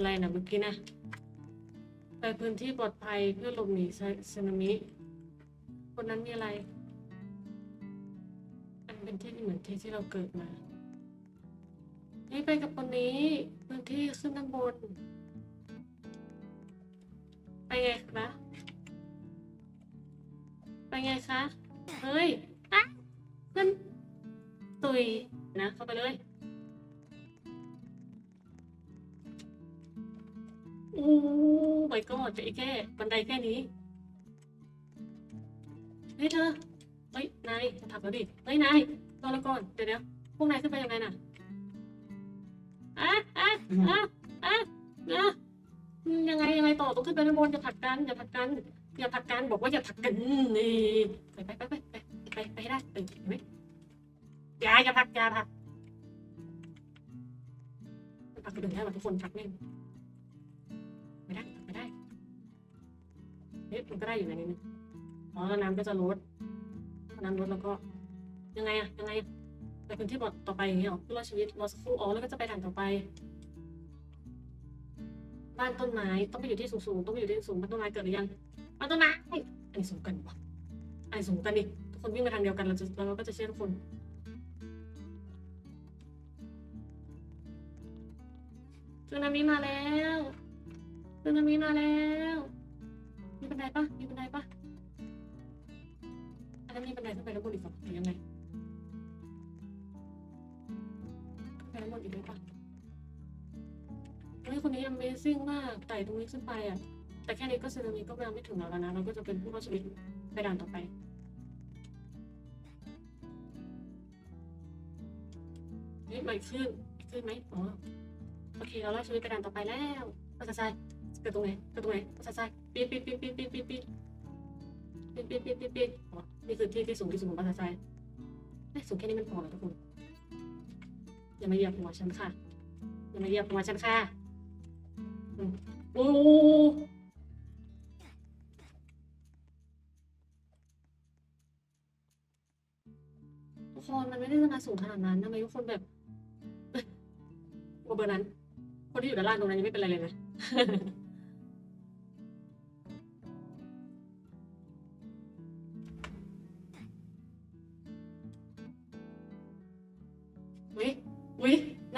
อะไรนะเมื่อกี้นะ ไปพื้นที่ปลอดภัยเพื่อหลบหนีสึนามิ คนนั้นมีอะไร อันเป็นที่เหมือนที่ที่เราเกิดมา นี่ไปกับคนนี้พื้นที่ขึ้นด้านบน ไปไงคะ โอ้ไม่ก็จะอีกแค่บันไดแค่นี้ เฮ้ยเธอ เฮ้ยนายถักแล้วดิ เฮ้ยนายรอแล้วก่อน เดี๋ยวเดี๋ยวพวกนายขึ้นไปยังไงน่ะอะอะอะอะอะยังไงยังไงต่อต้องขึ้นไปด้านบนอย่าผลักกันอย่าผลักกันอย่าผลักกันบอกว่าอย่าผลักกันนี่ไปไปไปไปไปไปให้ได้เออเห็นไหมอย่าอย่าผลักอย่าผลักผลักกระดึงได้มาทุกคนผลักแม่ ไม่ได้ผลักไม่ได้เฮ้ยมันก็ได้อยู่ในนี้นะอ๋อแล้วน้ำก็จะลดพอน้ำลดแล้วก็ ยังไงอะยังไงอะไปพื้นที่บอต่อไปอย่างเงี้ยหรอเพื่อรอดชีวิตรอสักครู่อ๋อแล้วก็จะไปด่านต่อไป บ้านต้นไม้ต้องไปอยู่ที่สูงๆต้องไปอยู่ที่สูงบ้านต้นไม้เกิดหรือยังบ้านต้นไม้อันนี้สูงกันวะอันนี้สูงกันดิทุกคนวิ่งไปทางเดียวกันเราจะเราก็จะเชื่อทุกคนสึนามิมาแล้ว สึนามิมาแล้ว มีบันไดปะมีบันไดปะอันนั้นมีบันไดขึ้นไปแล้วบนอีกฝั่งหรือยังไงไปแล้วบนอีกได้ปะเฮ้ยคนนี้ Amazing มากไต่ตรงนี้ขึ้นไปอะ แต่แค่นี้ก็สึนามิก็มาไม่ถึงแล้วนะ เราก็จะเป็นผู้รอดชีวิตไปด่านต่อไปเฮ้ยไม่ขึ้นขึ้นไหมอ๋อโอเค เรารอดชีวิตไปด่านต่อไปแล้วภาษาไทย เกิดตรงไหนเกิดตรงไหนภาษาไทยปีดปีดปีดปีดปีดปีดปีดปีดปีดปีดปีดปีดอ๋อนี่คือที่ที่สูงที่สุดของภาษาไทยเอ้ยสูงแค่นี้มันพอแล้วทุกคนอย่ามาเหยียบหัวฉันค่ะอย่ามาเหยียบหัวฉันค่ะโอ้ทุกคนมันไม่ได้จะมาสูงขนาดนั้นทำไมทุกคนแบบเบอร์นั้น คนที่อยู่ด้านล่างตรงนั้นยังไม่เป็นไรเลยนะ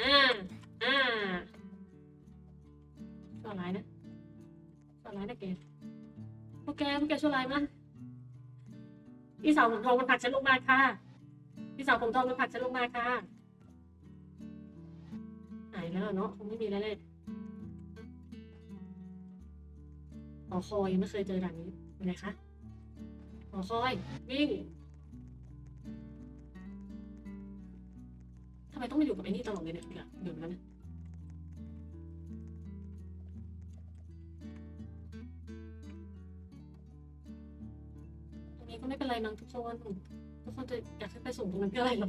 อ่า อ่าชั่วร้ายนะชั่วร้ายนะแกพวกแกพวกแกชั่วร้ายมากพี่สาวผมทองมันผลักฉันลงมาค่ะพี่สาวผมทองมันผลักฉันลงมาค่ะหายแล้วเนาะคงไม่มีแล้วเลยหอคอยยังไม่เคยเจอด่านนี้เป็นไงคะหอคอยวิ่งำไมต้องมาอยู่กับไอ้นี่ตลอดเลยเนี่ยเดี๋ยวเดี๋ยวนั้นนะตรงนี้ก็ไม่เป็นไรมั้งทุกคนทุกคนจะอยากให้ไปสูงตรงนั้นเพื่ออะไรหรอ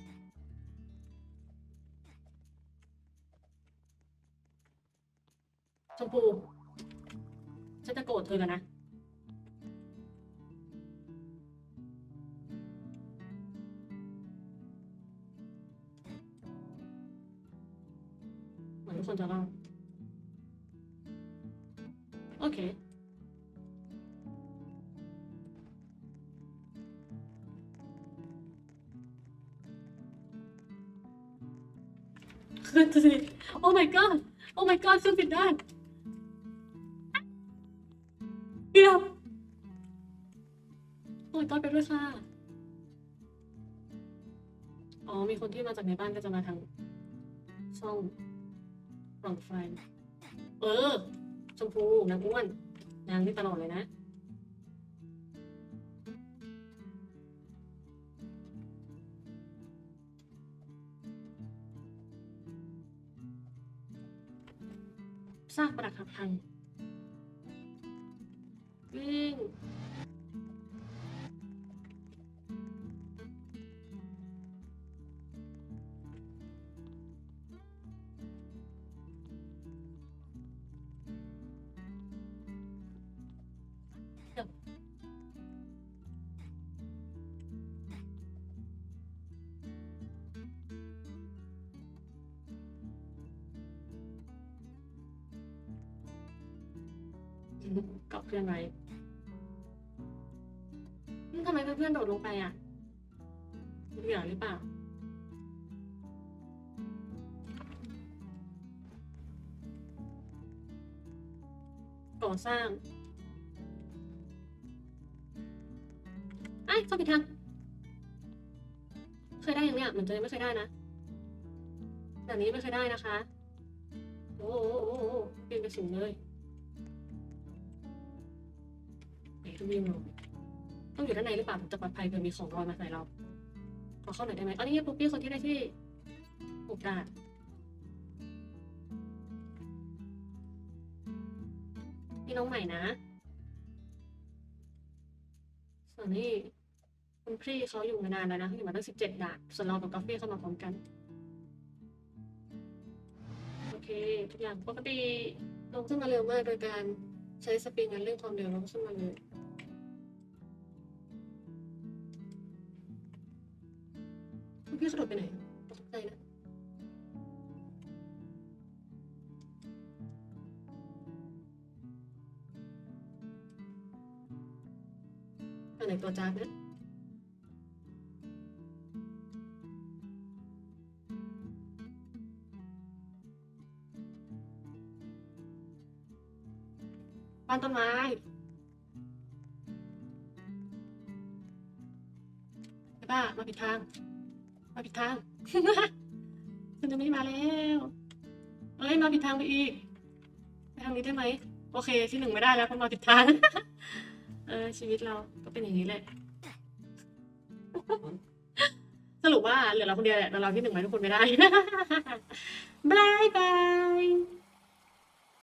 ชมพูฉันจะโกรธเธอกันนะ เหมือนทุกคนจะรอดโอเคขึ้นสิโอ้ my god โอ้ my god ขึ้นผิดด้าน ด้วยค่ะ อ๋อ มีคนที่มาจากในบ้านก็จะมาทางช่องปล่องไฟ เออ ชมพูนางอ้วน นางนี่ตลอดเลยนะซากปรักหักพังวิ่ง กาะเพื่อนไว้อืมทำไมเพื่อนๆโดดลงไปอะเหงื่อหรือเปล่าก่อสร้างไอ้เข้าผิดทาง เคยได้ยังเนี่ยเหมือนจะไม่เคยได้นะ แบบนี้ไม่เคยได้นะคะ โอ้โหโอ้โหโอ้โหปีนไปสูงเลย ไหนดูวิวต้องอยู่ด้านในหรือเปล่าถึงจะปลอดภัยเผื่อมีของลอยมาใส่เรา ขอเข้าหน่อยได้ไหมอ๋อนี่ปุ๊กปี้คนที่ได้ที่หกดาดนี่น้องใหม่นะส่วนนี้คุณพี่เขาอยู่มานานแล้วนะเขาอยู่มาตั้งสิบเจ็ดดาดส่วนเรากับกาแฟเข้ามาพร้อมกันโอเค ทุกอย่างปกติลงขึ้นมาเร็วมากโดยการ ใช้สปริงนั้นเรื่องความเร็วลงขึ้นมาเลยพี่กระโดดไปไหนตกใจนะอันไหนตัวจ้าเนี่ย บ้านต้นไม้ไอ้บ้ามาผิดทาง มาผิดทางคุณจะไม่มาแล้วเอ้ยมาผิดทางไปอีกไปทางนี้ได้ไหมโอเคที่หนึ่งไม่ได้แล้วเพราะมาผิดทางเออชีวิตเราก็เป็นอย่างนี้แหละสรุปว่าเหลือเราคนเดียวแหละแต่เราที่หนึ่งไหมทุกคนไม่ได้บายบาย